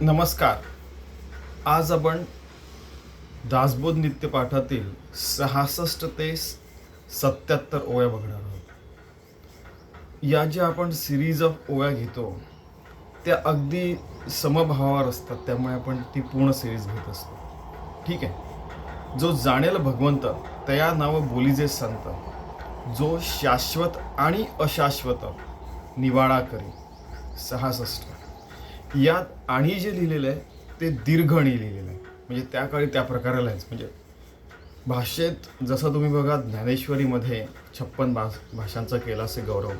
नमस्कार. आज आपण दासबोध नित्यपाठातील सहासष्ट ते सत्याहत्तर ओव्या बघणार आहोत. या ज्या आपण सिरीज ऑफ ओव्या घेतो त्या अगदी समभावावर असतात त्यामुळे आपण ती पूर्ण सिरीज घेत असतो. ठीक आहे? जो जाणेल भगवंत तया नाव बोलीजे संत. जो शाश्वत आणि अशाश्वत निवाडा करी. सहासष्ट. यात आणि जे लिहिलेलं आहे ते दीर्घ आणि लिहिलेलं आहे. म्हणजे त्या काळी त्या प्रकारे आहेच. म्हणजे भाषेत जसं तुम्ही बघा ज्ञानेश्वरीमध्ये छप्पन भाष भाषांचा केला असे गौरव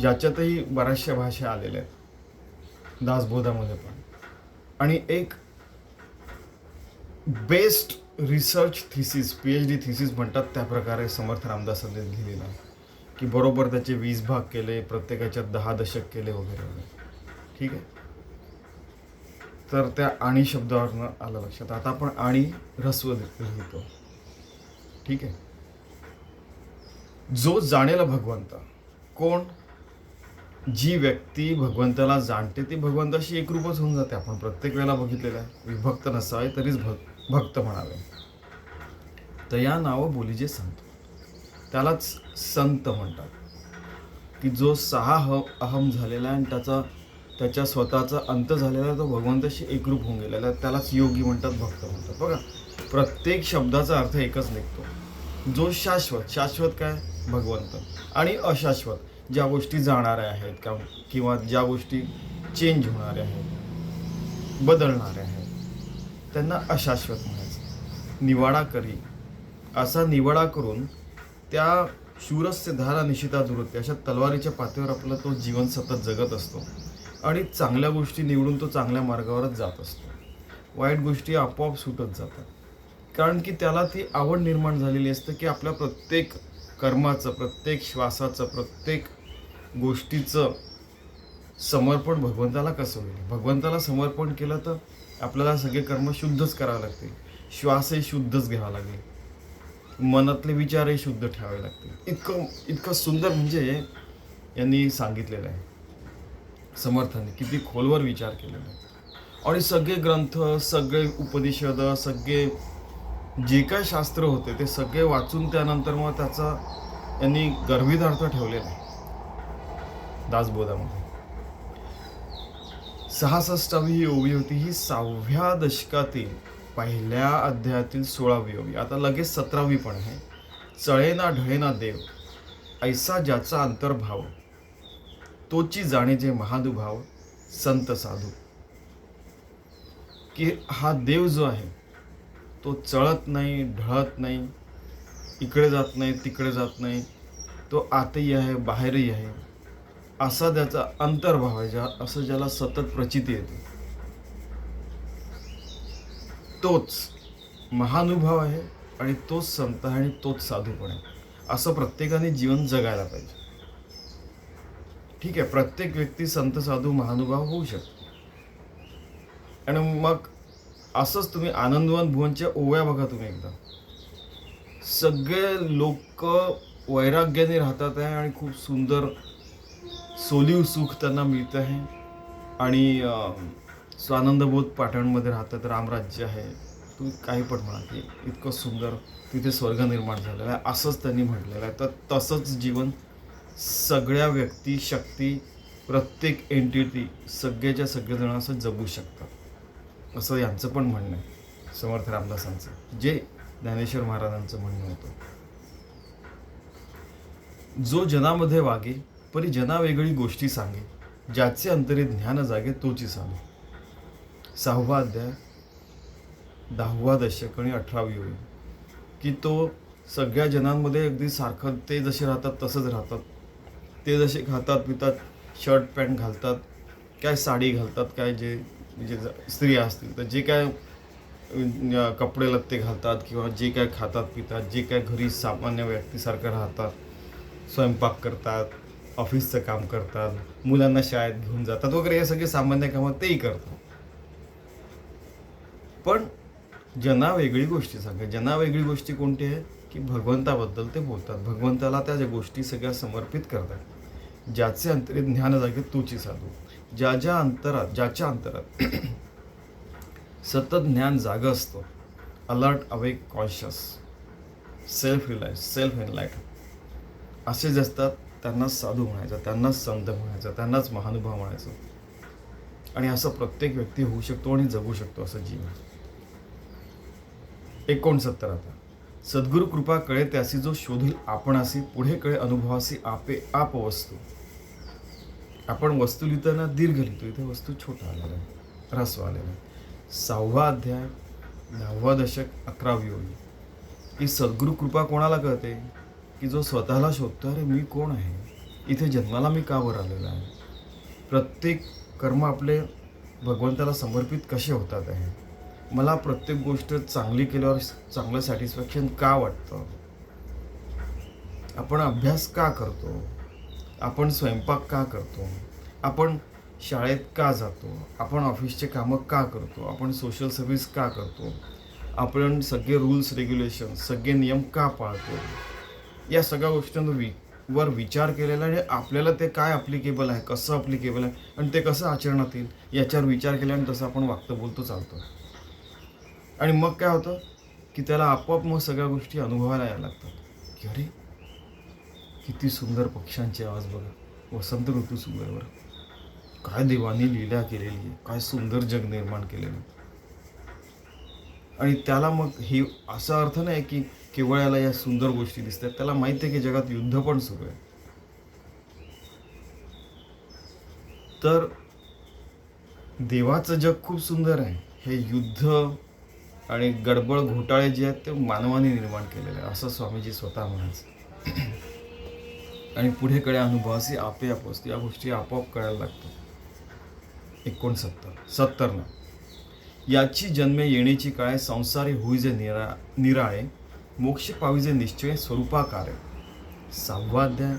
ज्याच्यातही बऱ्याचशा भाषा आलेल्या आहेत. दासबोधामध्ये पण. आणि एक best research thesis P H D thesis म्हणतात त्या प्रकारे समर्थ रामदासांनी लिहिलेलं आहे. की बरोबर त्याचे वीस भाग केले प्रत्येकाच्यात दहा दशक केले वगैरे वगैरे. ठीक आहे? तर त्या आणि शब्दावरनं आलं लक्षात. आता आपण आणि ऱ्हस्व लिहितो. ठीक आहे? जो जाणेला भगवंत कोण? जी व्यक्ती भगवंताला जाणते ती भगवंताशी एकरूपच होऊन जाते. आपण प्रत्येक वेळेला बघितलेलं आहे. विभक्त नसावे तरीच भक्त भक्त म्हणावे. तर या नावं बोलीजे संत. त्यालाच संत म्हणतात. की जो सहा ह अहम झालेला आहे आणि त्याचा त्याच्या स्वतःचा अंत झालेला तो भगवंताशी एकरूप होऊन गेलेला त्यालाच योगी म्हणतात भक्त म्हणतात. बघा प्रत्येक शब्दाचा अर्थ एकच निघतो. जो शाश्वत शाश्वत काय? भगवंत. आणि अशाश्वत ज्या गोष्टी जाणाऱ्या आहेत का किंवा ज्या गोष्टी चेंज होणाऱ्या आहेत बदलणाऱ्या आहेत त्यांना अशाश्वत म्हणायचं. निवाडा करी. असा निवाडा करून त्या शूरस्य धारा निशिता दुरुत्य अशा तलवारीच्या पातळीवर आपलं तो जीवन सतत जगत असतो. आणि चांगल्या गोष्टी निवडून तो चांगल्या मार्गावरच जात असतो. वाईट गोष्टी आपोआप सुटत जातात. कारण की त्याला ती आवड निर्माण झालेली असते की आपल्या प्रत्येक कर्माचं प्रत्येक श्वासाचं प्रत्येक गोष्टीचं समर्पण भगवंताला कसं होईल? भगवंताला समर्पण केलं तर आपल्याला सगळे कर्म शुद्धच करावे लागतील. श्वासही शुद्धच घ्यावा लागेल. मनातले विचारही शुद्ध ठेवावे लागतील. इतकं इतकं सुंदर म्हणजे यांनी सांगितलेलं आहे. समर्थांनी किती खोलवर विचार केलेला. आहे आणि सगळे ग्रंथ सगळे उपनिषद सगळे जे काय शास्त्र होते ते सगळे वाचून त्यानंतर मग त्याचा यांनी गर्भितार्थ ठेवलेला आहे. दासबोधामध्ये. सहासष्टावी ही ओवी होती ही सहाव्या दशकातील पहिल्या अध्यायातील सोळावी ओवी. आता लगेच सतरावी पण आहे. चळेना ढळेना देव ऐसा ज्याचा अंतर्भाव. तोची जाणे जे महानुभाव संत साधू. की हा देव जो आहे तो चळत नाही ढळत नाही इकडे जात नाही तिकडे जात नाही तो आतही आहे बाहेरही आहे असा त्याचा अंतर्भाव आहे ज्या असं ज्याला सतत प्रचिती येते. तोच महानुभाव आहे आणि तोच संत आहे आणि तोच साधूपण आहे. असं प्रत्येकाने जीवन जगायला पाहिजे. ठीक आहे प्रत्येक व्यक्ती संत साधू महानुभाव होऊ शकतो. आणि मग असंच तुम्ही आनंदवन भुवनच्या ओव्या बघा तुम्ही एकदा. सगळे लोक वैराग्याने राहतात आहे आणि खूप सुंदर सोलीव सुख त्यांना मिळत आहे. आणि स्वानंदबोध पाटणमध्ये राहतात रामराज्य आहे. तुम्ही काही पण म्हणा की इतकं सुंदर तिथे स्वर्ग निर्माण झालेला आहे असंच त्यांनी म्हटलेलं आहे. तर तसंच जीवन सगळ्या व्यक्ती शक्ती प्रत्येक एंटिटी सगळ्याच्या सगळेजण असं जगू शकतात. असं यांचं पण म्हणणं आहे. समर्थ रामदासांचं. जे ज्ञानेश्वर महाराजांचं म्हणणं होतं. जो जनामध्ये वागे परी जना वेगळी गोष्टी सांगे. ज्याचे अंतरे ज्ञान जागे तोची सांगे. सहावा अध्याय दहावा दशक आणि अठरावी होईल की तो सगळ्या जनांमध्ये अगदी सारखं ते जसे राहतात तसंच राहतात. ते जसे खातात पितात शर्ट पॅन्ट घालतात काय साडी घालतात काय जे म्हणजे ज- स्त्रिया असतील तर जे काय कपडे लत्ते घालतात किंवा जे काय खातात पितात जे काय घरी सामान्य व्यक्तीसारखं राहतात स्वयंपाक करतात ऑफिसचं काम करतात मुलांना शाळेत घेऊन जातात वगैरे हे सगळे सामान्य कामं तेही करतात. पण जना वेगळी गोष्टी सांगा जना वेगळी गोष्टी कोणती आहे की भगवंताबद्दल ते बोलतात. भगवंताला त्या ज्या गोष्टी सगळ्या समर्पित करतात. ज्याचे अंतरी ज्ञान जागे तूची साधू. ज्या ज्या अंतरात ज्याच्या अंतरात सतत ज्ञान जागं असतं. Alert awake conscious self reliance self enlight असे जे असतात त्यांनाच साधू म्हणायचं त्यांनाच संत म्हणायचं त्यांनाच महानुभाव म्हणायचं. आणि असं प्रत्येक व्यक्ती होऊ शकतो आणि जगू शकतो असं जीवन. एकोणसत्तर आता. सद्गुरु कृपा कळे त्यासी जो शोधील आपणासी पुढे कळे अनुभवासी आपे आप वस्तू. आपण वस्तू लिहिताना दीर्घ लिहितो इथे वस्तू छोटा आलेला आहे ह्रस्व आलेला आहे. सहावा अध्याय दहावा दशक अकरावी ओळी. की सद्गुरु कृपा कोणाला कळते? की जो स्वतःला शोधतो अरे मी कोण आहे? इथे जन्माला मी का वर आलेला आहे? प्रत्येक कर्म आपले भगवंताला समर्पित कसे होतात आहे? मला प्रत्येक गोष्ट चांगली केल्यावर चांगलं सॅटिस्फॅक्शन का वाटतं? आपण अभ्यास का करतो? आपण स्वयंपाक का करतो? आपण शाळेत का जातो? आपण ऑफिसचे कामं का करतो? आपण सोशल सर्व्हिस का करतो? आपण सगळे रूल्स रेग्युलेशन सगळे नियम का पाळतो? या सगळ्या गोष्टींवर वि वर विचार केलेला आणि आपल्याला ते काय अप्लिकेबल आहे? कसं अप्लिकेबल आहे? आणि ते कसं आचरणात येईल? याच्यावर विचार केल्याने तसं आपण वागतं बोलतो चालतो. आणि मग काय होतं की त्याला आपोआप मग सगळ्या गोष्टी अनुभवायला यायला लागतात. की अरे किती सुंदर पक्ष्यांचे आवाज बघा. वसंत ऋतू सुंदर बरं. काय देवानी लीला केलेली आहे. काय सुंदर जग निर्माण केलेलं आणि त्याला मग हे असा अर्थ नाही की केवळ याला या सुंदर गोष्टी दिसतात. त्याला माहिती आहे की जगात युद्ध पण सुरू आहे. तर देवाचं जग खूप सुंदर आहे. हे युद्ध आणि गडबड घोटाळे जे आहेत ते मानवाने निर्माण केलेले आहे असं स्वामीजी स्वतः म्हणायचं. आणि पुढे कडे अनुभवासी आपे आपोस या गोष्टी आपोआप कळायला लागतात. एकोणसत्तर सत्तरनं याची जन्मे येण्याची काळे संसारी होईजे निरा निराळे मोक्ष पाविजे निश्चय स्वरूपाकार. आहे सहावा अध्याय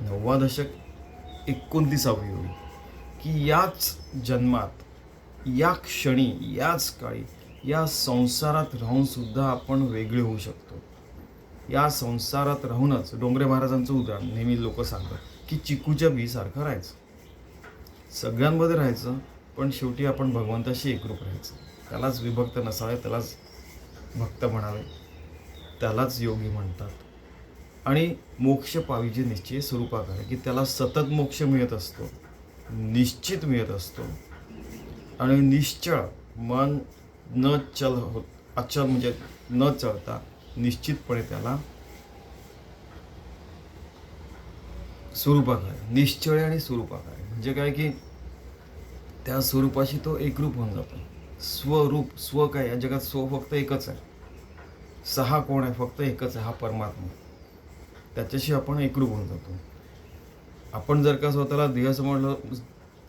नववा दशक एकोणतीसावी होईल की याच जन्मात या क्षणी याच काळी या संसारात राहूनसुद्धा आपण वेगळे होऊ शकतो. या संसारात राहूनच डोंगरे महाराजांचं उदाहरण नेहमी लोक सांगतात की चिकूच्या बीसारखं राहायचं. सगळ्यांमध्ये राहायचं पण शेवटी आपण भगवंताशी एकरूप राहायचं. त्यालाच विभक्त नसावे त्यालाच भक्त म्हणावे त्यालाच योगी म्हणतात. आणि मोक्ष पाविजे निश्चय स्वरूपाकार की त्याला सतत मोक्ष मिळत असतो निश्चित मिळत असतो. आणि निश्चळ मन न चल होत अचल म्हणजे न चळता निश्चितपणे त्याला स्वरूपाकार निश्चय आणि स्वरूपाकार म्हणजे काय की त्या स्वरूपाशी तो एकरूप होऊन जातो. स्वरूप स्व काय? या जगात स्व फक्त एकच आहे. सहा कोण आहे? फक्त एकच आहे. हा परमात्मा. त्याच्याशी आपण एकरूप होऊन जातो. आपण जर का स्वतःला देह समजलं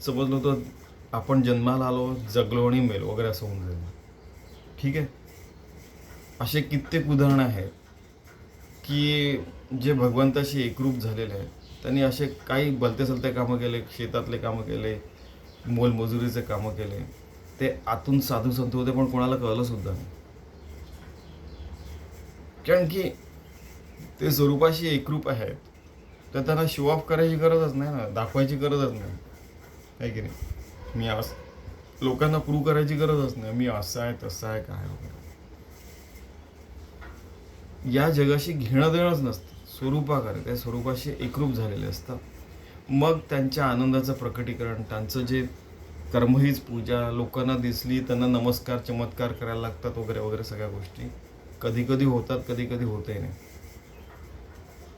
समजलो तर आपण जन्माला आलो जगलो आणि मेलो वगैरे असं होऊन जाईल. ठीक आहे? असे कित्येक उदाहरणं आहेत की जे भगवंताशी एकरूप झालेले आहेत. त्यांनी असे काही बलते सलते कामं केले शेतातले कामं केले मोलमजुरीचे कामं केले. ते आतून साधू संत होते पण कोणाला कळलं सुद्धा नाही. कारण की ते स्वरूपाशी एकरूप आहेत. तर त्यांना शो ऑफ करायची गरजच नाही ना दाखवायची गरजच नाही. आहे की नाही? मी आज लोकांना प्रूव्ह करायची गरजच नाही. मी असं आहे तसं आहे काय वगैरे. या जगाशी घेणं देणंच नसतं. स्वरूपाकार त्या स्वरूपाशी एकरूप झालेले असतात. मग त्यांच्या आनंदाचं प्रकटीकरण त्यांचं जे कर्महीच पूजा लोकांना दिसली त्यांना नमस्कार चमत्कार करायला लागतात वगैरे वगैरे सगळ्या गोष्टी. कधी कधी होतात कधी कधी होतही नाही.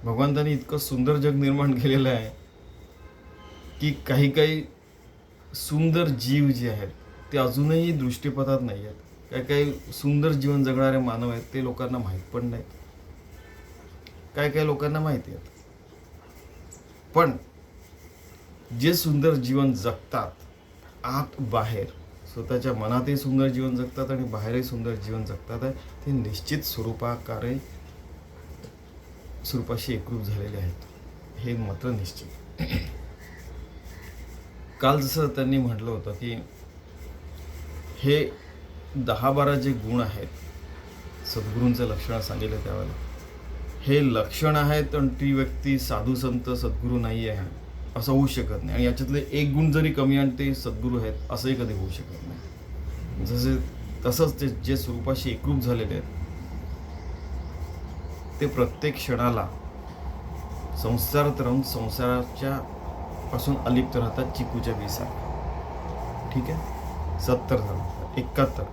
भगवंतानी इतकं सुंदर जग निर्माण केलेलं आहे की काही काही सुंदर जीव जे आहेत ते अजूनही दृष्टीपथात नाही आहेत. काही काही सुंदर जीवन जगणारे मानव आहेत ते लोकांना माहीत पण नाहीत. काय काय लोकांना माहिती आहेत? पण जे सुंदर जीवन जगतात आत बाहेर स्वतःच्या मनातही सुंदर जीवन जगतात आणि बाहेरही सुंदर जीवन जगतात आहे ते निश्चित स्वरूपाकारे स्वरूपाशी एकरूप झालेले आहेत. हे मात्र निश्चित. काल जसं त्यांनी म्हटलं होतं की हे दहा बारा जे गुण आहेत सद्गुरूंचं लक्षणं सांगितलं त्यावेळेला हे लक्षण आहेत आणि ती व्यक्ती साधू संत सद्गुरू नाही आहे असं होऊ शकत नाही. आणि याच्यातले एक गुण जरी कमी आणि ते सद्गुरू आहेत असंही कधी होऊ शकत नाही. जसे तसंच ते जे स्वरूपाशी एकरूप झालेले आहेत ते प्रत्येक क्षणाला संसारात राहून संसाराच्या पासून अलिप्त राहतात चिकूच्या बीसारखं ठीक आहे? सत्तर झालं एकाहत्तर.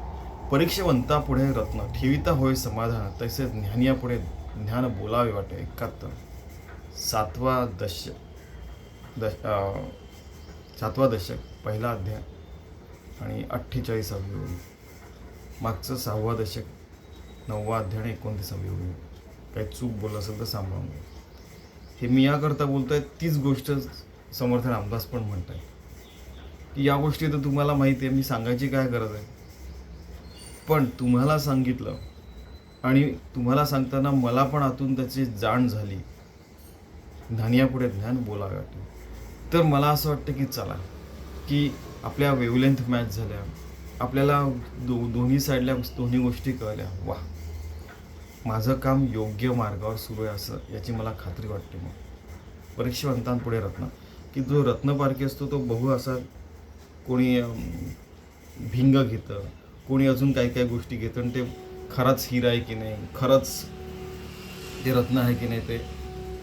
परीक्षेवंता पुढे रत्न ठेविता होय समाधान तसेच ज्ञानिया पुढे ज्ञान बोलावे वाटे एकाहत्तर. सातवा दशक दश सातवा दशक पहिला अध्याय आणि अठ्ठेचाळीसावी ओळी मागचं सहावा दशक नववा अध्याय आणि एकोणतीसावी ओळी काही चूक बोललं असेल तर सांभाळून घ्या. हे मी याकरता बोलतोय तीच गोष्ट समर्थ रामदास पण म्हणताय की या गोष्टी तर तुम्हाला माहिती आहे मी सांगायची काय गरज आहे? पण तुम्हाला सांगितलं आणि तुम्हाला सांगताना मला पण आतून त्याची जाण झाली. ज्ञानियापुढे ज्ञान बोलावे वाटले तर मला असं वाटतं की चला की आपल्या वेवलेंथ मॅच झाल्या आपल्याला दो दोन्ही साईडला दोन्ही गोष्टी कळल्या. वा माझं काम योग्य मार्गावर सुरू आहे असं याची मला खात्री वाटते मग. परीक्षेवंतांपुढे रत्ना की जो रत्नपारखी असतो तो बघू असा कोणी भिंग घेतं कोणी अजून काही काही गोष्टी घेतं आणि ते खरंच हिरा आहे की नाही खरंच ते रत्न आहे की नाही ते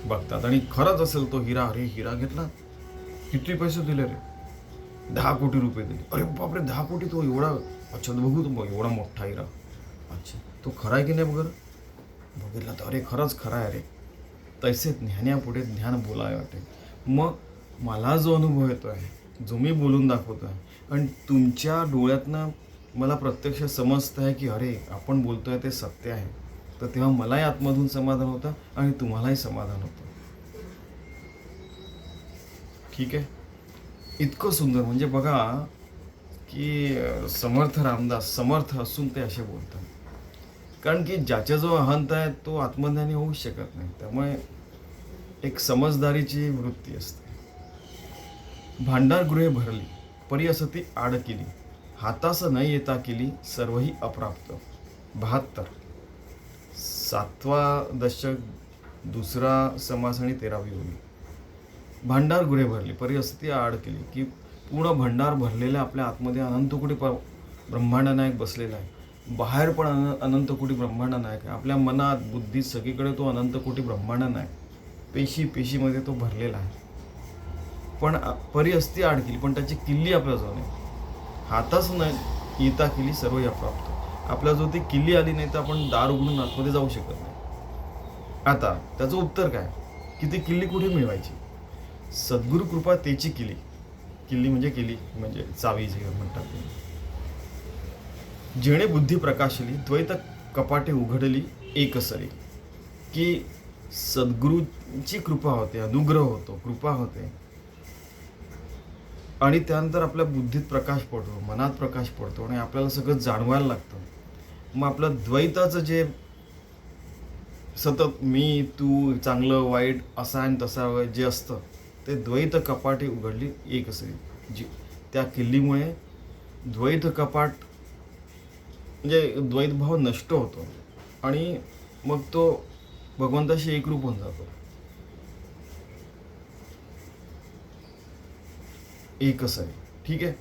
बघतात. आणि खरंच असेल तो हिरा अरे हिरा घेतला किती पैसे दिले रे? दहा कोटी रुपये दिले. अरे बापरे दहा कोटी तो एवढा अच्छा बघू तो एवढा मोठा हिरा. अच्छा तो खरा आहे की नाही बघ? बघितला तर अरे खरंच खरा आहे रे. तैसे ज्ञानापुढे ज्ञान बोलावे वाटे. मग मला जो अनुभव येतो आहे जो मी बोलून दाखवतो आहे आणि तुमच्या डोळ्यातनं मला प्रत्यक्ष समजतं आहे की अरे आपण बोलतोय ते सत्य आहे. तर तेव्हा मलाही आतमधून समाधान होतं आणि तुम्हालाही समाधान होतं. ठीक आहे? इतकं सुंदर म्हणजे बघा की समर्थ रामदास समर्थ असून ते असे बोलतात. कारण की ज्याच्या जो अहंत आहे तो आत्मज्ञानी होऊ शकत नाही. त्यामुळे एक समजदारीची वृत्ती असते. भांडारगृहे भरली परी असती आड केली. हातास न येता केली सर्वही अप्राप्त. बहात्तर. सातवा दशक दुसरा समास आणि तेरावी होईल. भांडार गुरे भरली परी असती आड केली की पूर्ण भंडार भरलेलं आपल्या आतमध्ये अनंतकोटी प ब्रह्मांड नायक बसलेला आहे. बाहेर पण अन अनंतकोटी ब्रह्मांड नायक आहे. आपल्या मनात बुद्धीत सगळीकडे तो अनंतकोटी ब्रह्मांड नायक पेशी पेशीमध्ये तो भरलेला आहे. पण परी असती आड केली पण त्याची किल्ली आपल्या जाऊ नये हाताच न येता केली सर्व अप्राप्त आपल्या जो ती किल्ली आली नाही तर आपण दार उघडून आतमध्ये जाऊ शकत नाही. आता त्याचं उत्तर काय? की ती किल्ली कुठे मिळवायची? सद्गुरु कृपा तेची किल्ली. किल्ली म्हणजे किल्ली म्हणजे चावी जी म्हणतात जेणे बुद्धी प्रकाशली द्वैत कपाटे उघडली एकसरी की सद्गुरूची कृपा होते अनुग्रह होतो कृपा होते. आणि त्यानंतर आपल्या बुद्धीत प्रकाश पडतो मनात प्रकाश पडतो आणि आपल्याला सगळं जाणवायला लागतं. मग आपलं द्वैताचं जे सतत मी तू चांगलं वाईट असा आणि तसा जे असतं ते द्वैत कपाटी उघडली एक असेल जी त्या किल्लीमुळे द्वैत कपाट म्हणजे द्वैतभाव नष्ट होतो. आणि मग तो भगवंताशी एकरूप होऊन जातो. एकच आहे. ठीक आहे?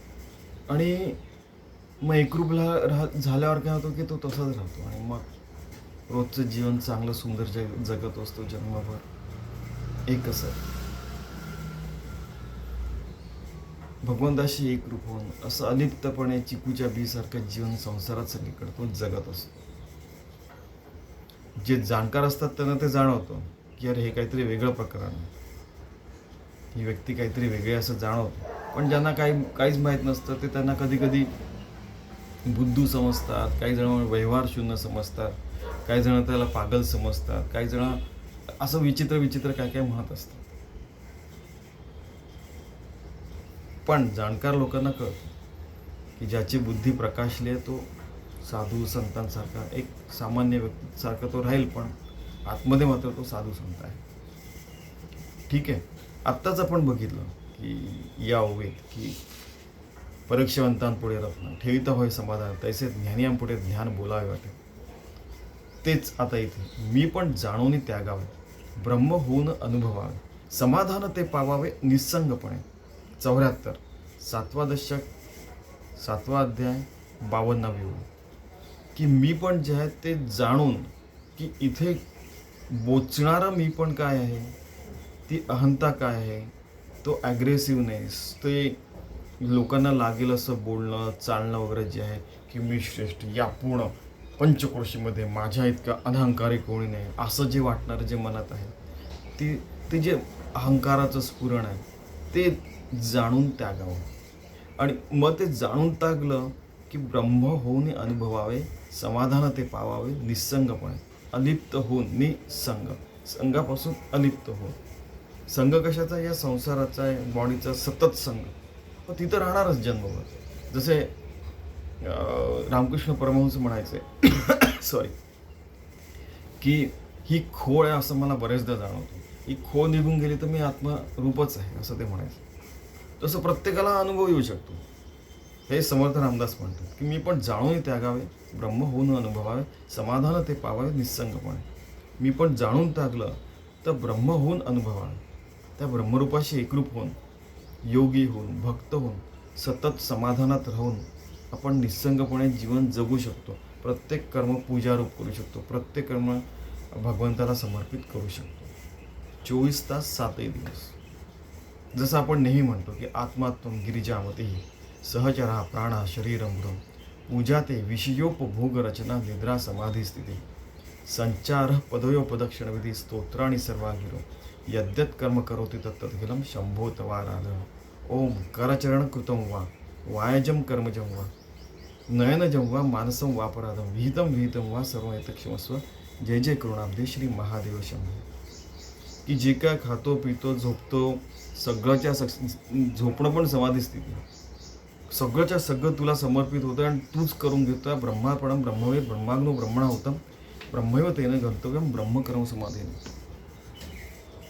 आणि मग एकरूपला राह झाल्यावर काय होतं की तो तसाच राहतो. आणि मग रोजचं जीवन चांगलं सुंदर जग जगत असतो जन्मभर. एकच आहे. भगवंताशी एकरूप होऊन असं अलिप्तपणे चिकूच्या बीसारखं जीवन संसारात सगळीकडे तो जगत असतो. जे जाणकार असतात त्यांना ते जाणवतं की अरे हे काहीतरी वेगळं प्रकरण आहे. ही व्यक्ती काहीतरी वेगळी असं जाणवतं. पण ज्यांना काही काहीच माहीत नसतं ते त्यांना कधी कधी बुद्धू समजतात काही जण व्यवहार शून्य समजतात काही जण त्याला पागल समजतात काही जण असं विचित्र विचित्र काय काय म्हणत असतात. पण जाणकार लोकांना कळतं की ज्याची बुद्धी प्रकाशली आहे तो साधू संतांसारखा एक सामान्य व्यक्तीसारखा तो राहील पण आतमध्ये मात्र तो साधू संत आहे. ठीक आहे. आत्ताच आपण बघितलं की या की परीक्षवंतांपुढे रत्न ठेविता होय समाधान. तैसे ज्ञानियांपुढे ज्ञान बोलावे वाटे. तेच आता इथे. मी पण जाणून त्यागावे. ब्रह्म होऊन अनुभवावे. समाधान ते पावावे निसंगपणे. चौऱ्याहत्तर. सातवा दशक. सातवा अध्याय. बावन्नावी ओळ. की मी पण जे आहे ते जाणून की इथे बोचणारं मी पण काय आहे? ती अहंता काय आहे? तो ॲग्रेसिव्हनेस ते लोकांना लागेल असं बोलणं चालणं वगैरे जे आहे की मी श्रेष्ठ या पूर्ण पंचक्रोशीमध्ये माझ्या इतका अनहंकारी कोणी नाही असं जे वाटणारं जे मनात आहे ते ते जे अहंकाराचं स्फुरण आहे ते जाणून त्यागावं. आणि मग ते जाणून त्यागलं की ब्रह्म होऊन अनुभवावे समाधान ते पावावे निसंगपणे अलिप्त होऊन निसंग संघापासून अलिप्त होऊन. संघ कशाचा या संसाराचा आहे बॉडीचा सतत संघ. मग तिथं राहणारच जन्मभर. जसे रामकृष्ण परमहंस म्हणायचे सॉरी की ही खोळ आहे असं मला बरेचदा जाणवतो. ही खोळ निघून गेली तर मी आत्मरूपच आहे असं ते म्हणायचं. तसं प्रत्येकाला अनुभव येऊ शकतो. हे समर्थ रामदास म्हणतात की मी पण जाणून त्यागावे ब्रह्म होऊन अनुभवावे समाधान ते पावावे निस्संगपणे मी पण जाणून टाकलं तर ब्रह्म होऊन अनुभवावे. त्या ब्रह्मरूपाशी एकरूप होऊन योगी होऊन भक्त होऊन सतत समाधानात राहून आपण निस्संगपणे जीवन जगू शकतो. प्रत्येक कर्म पूजारूप करू शकतो. प्रत्येक कर्म भगवंताला समर्पित करू शकतो. चोवीस तास सातही दिवस. जसं आपण नेहमी म्हणतो की आत्मात्म गिरिजामतेही सहचरा प्राणा शरीरमृम पूजा ते विषयोपभोग रचना निद्रा समाधी स्थिती. संचार पदयोपदक्षिणविधी स्तोत्राणी सर्वांगिरो यद्यत् कर्म करोति तत्तद्गिलं शंभो ओम करचरण कृतं वा वायजं कर्मजं वा नयनजं वा मानसं वापराधं विहितं विहितं वा सर्व क्षमस्व जय जय करुणाब्दे श्री महादेव शंभो। की जे काय खातो पितो झोपतो सगळ्याच्या सग झोपणं पण समाधी स्थिती. सगळंच्या सगळं तुला समर्पित होतं आणि तूच करून घेतोय. ब्रह्मापणम ब्रह्मवे ब्रह्माग्नो ब्रह्मणा होतं ब्रह्मैव तेनं गंतव्यम ब्रह्मकर्म समाधी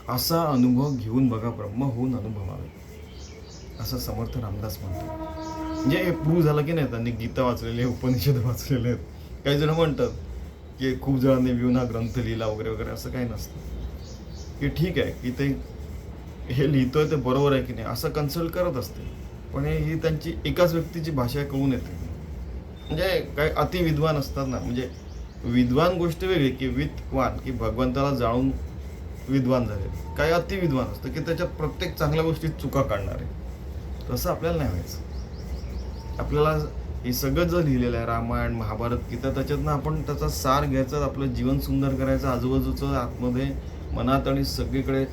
असा अनुभव घेऊन बघा ब्रह्म होऊन अनुभवावे. असं समर्थ रामदास म्हणतो म्हणजे हे प्रूव्ह झालं की नाही त्यांनी गीता वाचलेली आहे उपनिषद वाचलेले आहेत. काही जण म्हणतात की खूप जणांनी विऊन हा ग्रंथ लिहिला वगैरे वगैरे असं काही नसतं. की ठीक आहे की ते हे लिहितोय ते बरोबर आहे की नाही असं कन्सल्ट करत असते पण हे- ही त्यांची एकाच व्यक्तीची भाषा कळून येते. म्हणजे काय अतिविद्वान असतात ना म्हणजे विद्वान गोष्ट वेगळी की विद्वान की भगवंताला जाणून विद्वान झाले. काही अतिविद्वान असतं की त्याच्या प्रत्येक चांगल्या गोष्टीत चुका काढणार. आहे तसं आपल्याला नाही व्हायचं. आपल्याला हे सगळं जर लिहिलेलं आहे रामायण महाभारत गीता त्याच्यातनं आपण त्याचा सार घ्यायचा आपलं जीवन सुंदर करायचं आजूबाजूचं आतमध्ये मनात आणि सगळीकडे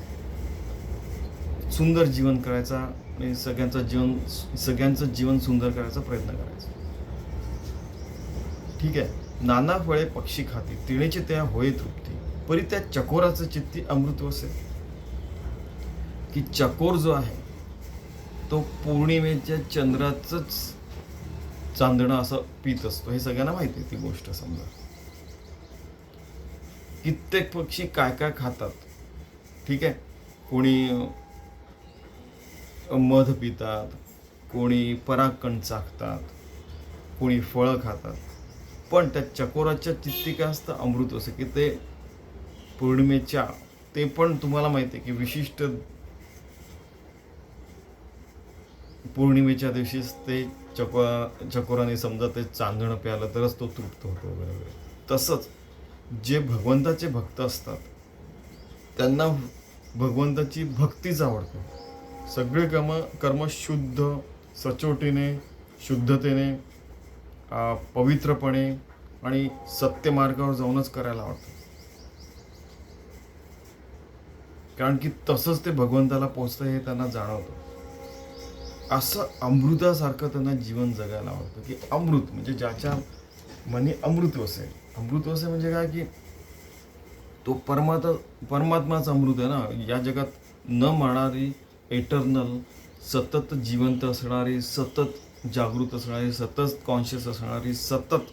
सुंदर जीवन करायचा आणि सगळ्यांचं जीवन सगळ्यांचं जीवन सुंदर करायचा प्रयत्न करायचा. ठीक आहे. नाना फळे पक्षी खाती. तिणेचे त्या होय तृप्ती. परी त्या चकोराचं चित्ती अमृत असेल. की चकोर जो आहे तो पौर्णिमेच्या चंद्राचंच चांदणं असं पित असतो. हे सगळ्यांना माहिती आहे ती गोष्ट समजा. कित्येक पक्षी काय काय खातात. ठीक आहे? कोणी मध पितात कोणी परागकण चाकतात कोणी फळं खातात. पण त्या चकोराच्या चित्ती काय असतं? अमृत असं की ते पौर्णिमेच्या ते पण तुम्हाला माहिती आहे की विशिष्ट पौर्णिमेच्या दिवशीच ते चको चकोराने समजा ते चांदणं प्यालं तरच तो तृप्त होतो वगैरे वगैरे. तसंच जे भगवंताचे भक्त असतात त्यांना भगवंताची भक्तीच आवडते. सगळे कर्म कर्म शुद्ध सचोटीने शुद्धतेने पवित्रपणे आणि सत्य मार्गावर जाऊनच करायला आवडतं. कारण की तसंच ते भगवंताला पोचतं हे त्यांना जाणवतं. असं अमृतासारखं त्यांना जीवन जगायला आवडतं की अमृत म्हणजे ज्याच्या मनी अमृत वसे. अमृत वसे म्हणजे काय की तो परमात्मा परमात्माचा अमृत आहे ना. या जगात न मरणारी एटर्नल सतत जिवंत असणारी सतत जागृत असणारी सतत कॉन्शियस असणारी सतत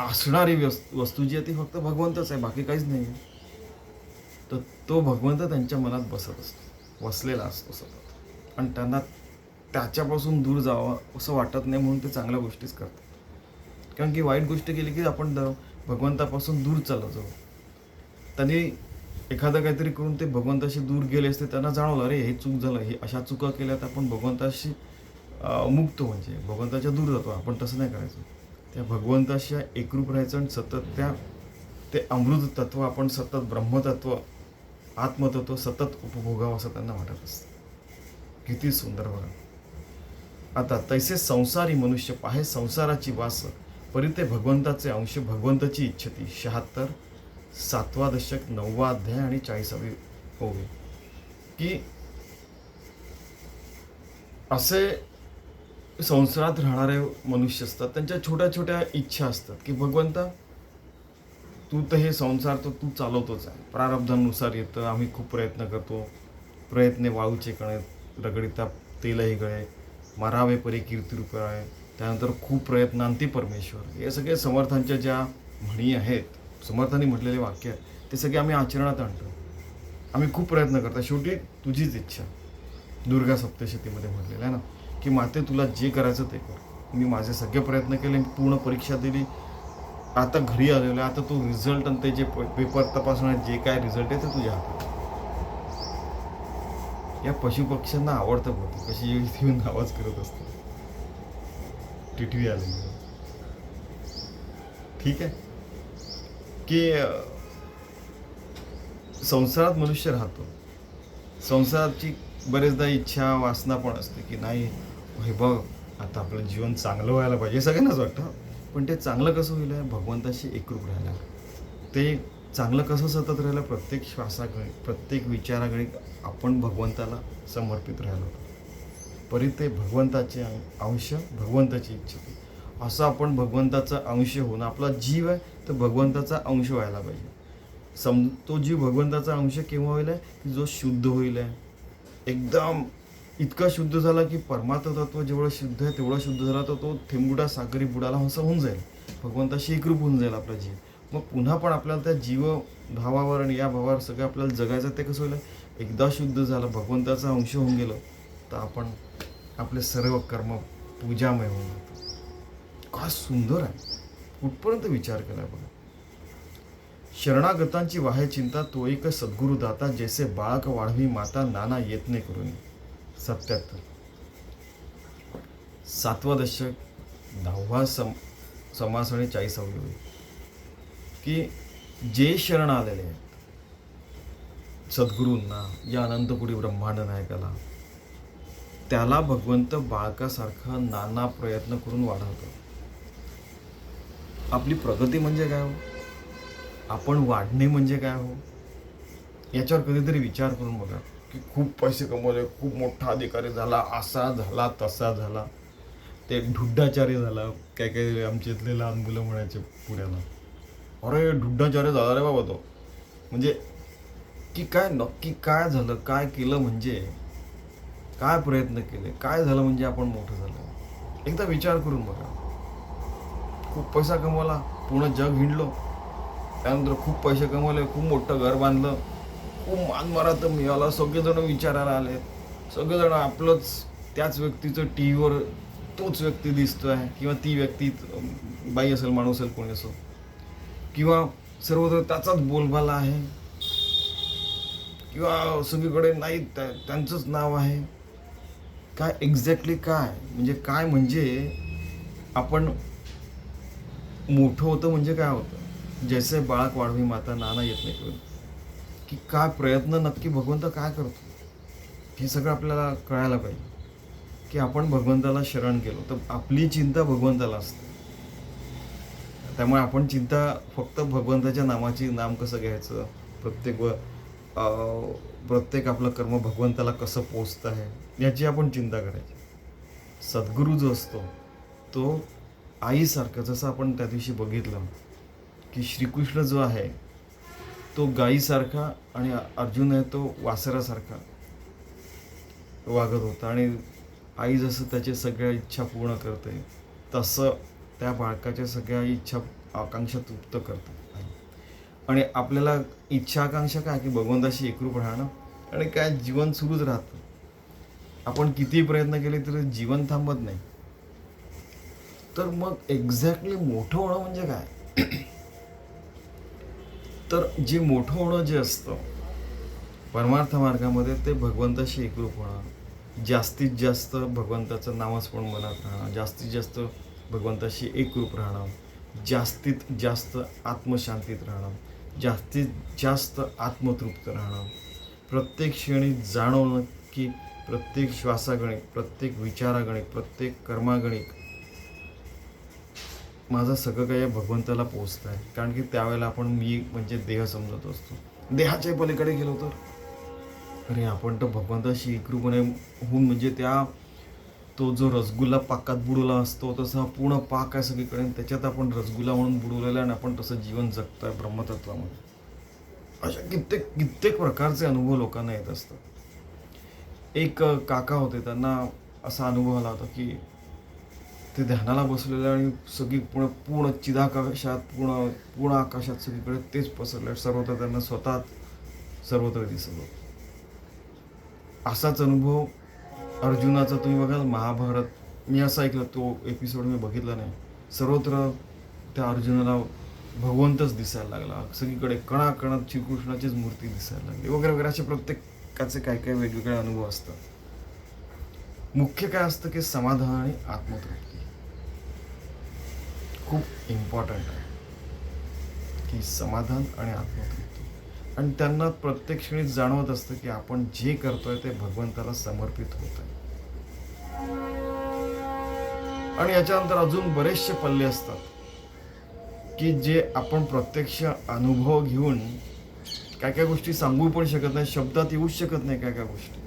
असणारी वस्तू जी आहे ती फक्त भगवंतच आहे बाकी काहीच नाही आहे. तर तो भगवंत त्यांच्या मनात बसत असतो वसलेला असतो सतत. आणि त्यांना त्याच्यापासून दूर जावं असं वाटत नाही म्हणून ते चांगल्या गोष्टीच करतात. कारण की वाईट गोष्ट केली की आपण द- भगवंतापासून दूर चालत जाऊ. त्यांनी एखादं काहीतरी करून ते भगवंताशी दूर गेले असते त्यांना जाणवलं अरे हे चूक झालं हे अशा चुका केल्या तर आपण भगवंताशी मुक्त म्हणजे भगवंताच्या दूर जातो आपण तसं नाही करायचं. त्या भगवंताशी एकरूप राहायचं आणि सतत त्या ते अमृत तत्व आपण सतत ब्रह्मतत्व आत्मतत्व सतत उपभोगावं असं त्यांना वाटत असतं. किती सुंदर बघा. आता तैसे संसारी मनुष्य पाहे संसाराची वास परिते भगवंताचे अंश भगवंताची इच्छती. शहात्तर सातवा दशक नववा अध्याय आणि चाळीसावी होवे. की असे संसारात राहणारे मनुष्य असतात त्यांच्या छोट्या छोट्या इच्छा असतात की भगवंता तू तर हे संसार तर तू चालवतोच आहे. प्रारब्धानुसार येतं आम्ही खूप प्रयत्न करतो. प्रयत्ने वाळूचे कणे रगडिता तेलही गळे मारावे परी कीर्ती आहे त्यानंतर खूप प्रयत्नांती परमेश्वर. हे सगळे समर्थांच्या ज्या म्हणी आहेत समर्थांनी म्हटलेले वाक्य आहेत ते सगळे आम्ही आचरणात आणतो. आम्ही खूप प्रयत्न करतो. शेवटी तुझीच इच्छा. दुर्गा सप्तशतीमध्ये म्हटलेलं आहे ना की माते तुला जे करायचं ते कर. मी माझे सगळे प्रयत्न केले पूर्ण परीक्षा दिली आता घरी आलेलो आहे आता तू रिझल्ट आणि ते जे पेपर तपासणार जे काय रिझल्ट आहे ते तुझ्या हातात या पशुपक्ष्यांना आवडतं बघ कशी येऊन आवाज करत असतो. टिटवी आली ठीक आहे? की संसारात मनुष्य राहतो. संसाराची बरेचदा इच्छा वासना पण असते की नाही हे बघ आता आपलं जीवन चांगलं व्हायला पाहिजे. सगळ्यांनाच वाटतं. पण ते चांगलं कसं होईल भगवंताशी एकरूप राहायला ते चांगलं कसं सतत राहिलं? प्रत्येक श्वासाकडे प्रत्येक विचाराकडे आपण भगवंताला समर्पित राहिलो. परी ते भगवंताचे अंश भगवंताची इच्छा असं आपण भगवंताचा अंश होऊन आपला जीव आहे तर भगवंताचा अंश व्हायला पाहिजे. सम तो जीव भगवंताचा अंश केव्हा होईल आहे? की जो शुद्ध होईल आहे. एकदम इतका शुद्ध झाला की परमात्म तत्व जेवढं शुद्ध आहे तेवढा शुद्ध झाला तर तो थेंबुडा सागरी बुडाला असं होऊन जाईल. भगवंताशी एकरूप होऊन जाईल आपला जीव. मग पुन्हा पण आपल्याला त्या जीव भावावर आणि या भावावर सगळं आपल्याला जगायचं ते कसं होईल? एकदा शुद्ध झालं भगवंताचा अंश होऊन गेलं तर आपण आपले सर्व कर्म पूजामय होऊन जातो. सुंदर आहे. कुठपर्यंत विचार केला बघा. शरणागतांची वाहे चिंता तो एक सद्गुरुदाता जैसे बाळक वाढवी माता नाना येतने करून. सत्याहत्तर. सातवा दशक दहावा सम समास आणि चाळीसावी होईल की जे शरण आलेले आहेत सद्गुरूंना या अनंतपुरी ब्रह्मांड नायकाला त्याला भगवंत बाळकासारखा नाना प्रयत्न करून वाढवतो. आपली प्रगती म्हणजे काय हो? आपण वाढणे म्हणजे काय हो? याच्यावर कधीतरी विचार करून बघा. की खूप पैसे कमवले खूप मोठा अधिकारी झाला असा झाला तसा झाला. ते ढुड्डाचार्य झाला काय काय आमच्या इथले लहान मुलं म्हणायचे पुण्याला. अरे ढुड्डाचार्य झाला रे बाबा तो. म्हणजे की काय नक्की काय झालं काय केलं म्हणजे काय प्रयत्न केले काय झालं म्हणजे आपण मोठं झालं. एकदा विचार करून बघा. खूप पैसा कमवला पूर्ण जग हिंडलो. त्यानंतर खूप पैसे कमवले खूप मोठं घर बांधलं. खूप मानमारात मिळाला सगळेजण विचारायला आले सगळेजण आपलंच त्याच व्यक्तीचं टी व्हीवर तोच व्यक्ती दिसतो आहे. किंवा ती व्यक्ती बाई असेल माणूस असेल कोणी असो. किंवा सर्वत्र त्याचाच बोलबाला आहे. किंवा सगळीकडे नाही त्या- त्यांचंच नाव आहे. काय एक्झॅक्टली काय? म्हणजे काय म्हणजे आपण मोठं होतं म्हणजे काय होतं? जैसे बाळक वाढवी माता नाना येत नाही की काय प्रयत्न नक्की भगवंत काय करतो? हे सगळं आपल्याला कळायला पाहिजे. की आपण भगवंताला शरण गेलो तर आपली चिंता भगवंताला असते. त्यामुळे आपण चिंता फक्त भगवंताच्या नामाची नाम कसं घ्यायचं? प्रत्येक व प्रत्येक आपलं कर्म भगवंताला कसं पोचतं आहे याची आपण चिंता करायची. सद्गुरू जो असतो तो आईसारखं जसं आपण त्या दिवशी बघितलं की श्रीकृष्ण जो आहे तो गाईसारखा आणि अर्जुन आहे तो वासरासारखा वागत होता. आणि आई जसं त्याच्या सगळ्या इच्छा पूर्ण करते तसं त्या बाळकाच्या सगळ्या इच्छा आकांक्षा तृप्त करते. आणि आपल्याला इच्छा आकांक्षा काय की भगवंताशी एकरूप राहणं? आणि काय जीवन सुरूच राहतं. आपण कितीही प्रयत्न केले तरी जीवन थांबत नाही. तर मग एक्झॅक्टली मोठं होणं म्हणजे काय? तर जे मोठं होणं जे असतं परमार्थ मार्गामध्ये ते भगवंताशी एकरूप होणं जास्तीत जास्त भगवंताचं नामस्मरण मनात राहणं जास्तीत जास्त भगवंताशी एकरूप राहणं जास्तीत जास्त आत्मशांतीत राहणं जास्तीत जास्त आत्मतृप्त राहणं प्रत्येक क्षणी जाणवणं की प्रत्येक श्वासागणिक प्रत्येक विचारागणिक प्रत्येक कर्मागणिक माझं सगळं काही भगवंताला पोचतं आहे कारण की त्यावेळेला आपण मी म्हणजे देह समजत असतो. देहाच्या पलीकडे गेलो तर? अरे आपण तर भगवंताशी एकरूपणे होऊन म्हणजे त्या तो जो रसगुल्ला पाकात बुडवला असतो तसा पूर्ण पाक आहे सगळीकडे आणि त्याच्यात आपण रसगुल्ला म्हणून बुडवलेला आहे आणि आपण तसं जीवन जगतोय ब्रह्मतत्वामध्ये. अशा कित्येक कित्येक प्रकारचे अनुभव लोकांना येत असतात. एक काका होते त्यांना असा अनुभव आला होता की ते ध्यानाला बसलेलं आणि सगळी पूर्ण पूर्ण चिदाकाशात पूर्ण पूर्ण आकाशात सगळीकडे तेच पसरलं सर्वत्र त्यांना स्वतः सर्वत्र दिसत असाच अनुभव अर्जुनाचा तुम्ही बघाल महाभारत. मी असं ऐकलं तो एपिसोड मी बघितला नाही. सर्वत्र त्या अर्जुनाला भगवंतच दिसायला लागला. सगळीकडे कणाकणात श्रीकृष्णाचीच मूर्ती दिसायला लागली. वगैरे वगैरे असे प्रत्येकाचे काय काय वेगवेगळे अनुभव असतात. मुख्य काय असतं की समाधान आणि आत्मतृप्ती. खूप इम्पॉर्टंट आहे की समाधान आणि आत्मतृप्ती. आणि त्यांना प्रत्येक क्षणी जाणवत असतं की आपण जे करतोय ते भगवंताला समर्पित होत आहे आणि याच्यानंतर अजून बरेचसे पल्ले असतात की जे आपण प्रत्यक्ष अनुभव घेऊन काय काय गोष्टी सांगू पण शकत नाही शब्दात येऊच शकत नाही काय काय गोष्टी.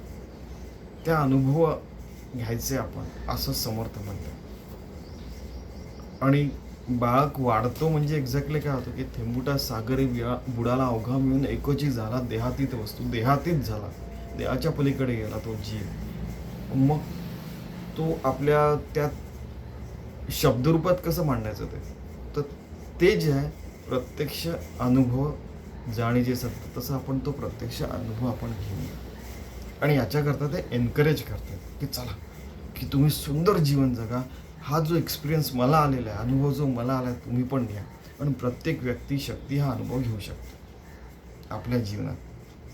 त्या अनुभव घ्यायचे आपण असं समर्थ म्हणतात. आणि बाळक वाढतो म्हणजे एक्झॅक्टली काय होतं की थेंबुटा सागरी विळा बुडाला अवघा मिळून एकोची झाला देहातीत वस्तू देहातीत झाला. देहाच्या पलीकडे गेला तो जीव. मग तो आपल्या त्यात शब्दरूपात कसं मांडायचं ते? तर ते जे आहे प्रत्यक्ष अनुभव जाणीचे सत्य तसं आपण तो प्रत्यक्ष अनुभव आपण घेऊया. आणि याच्याकरता ते एनकरेज करतात की चला की तुम्ही सुंदर जीवन जगा हा जो एक्सपिरियन्स मला आलेला आहे अनुभव जो मला आला आहे तुम्ही पण घ्या. पण प्रत्येक व्यक्ती शक्ती हा अनुभव घेऊ शकतो. आपल्या जीवनात.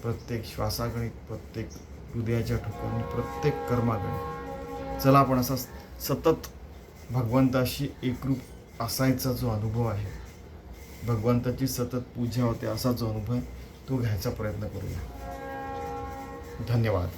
प्रत्येक श्वासागणित प्रत्येक हृदयाच्या ठिकाणी प्रत्येक कर्मागणित. चला आपण असा सतत भगवंताशी एकरूप असायचा जो अनुभव आहे. भगवंताची सतत पूजा होते असा जो अनुभव आहे तो घ्यायचा प्रयत्न करूया. धन्यवाद.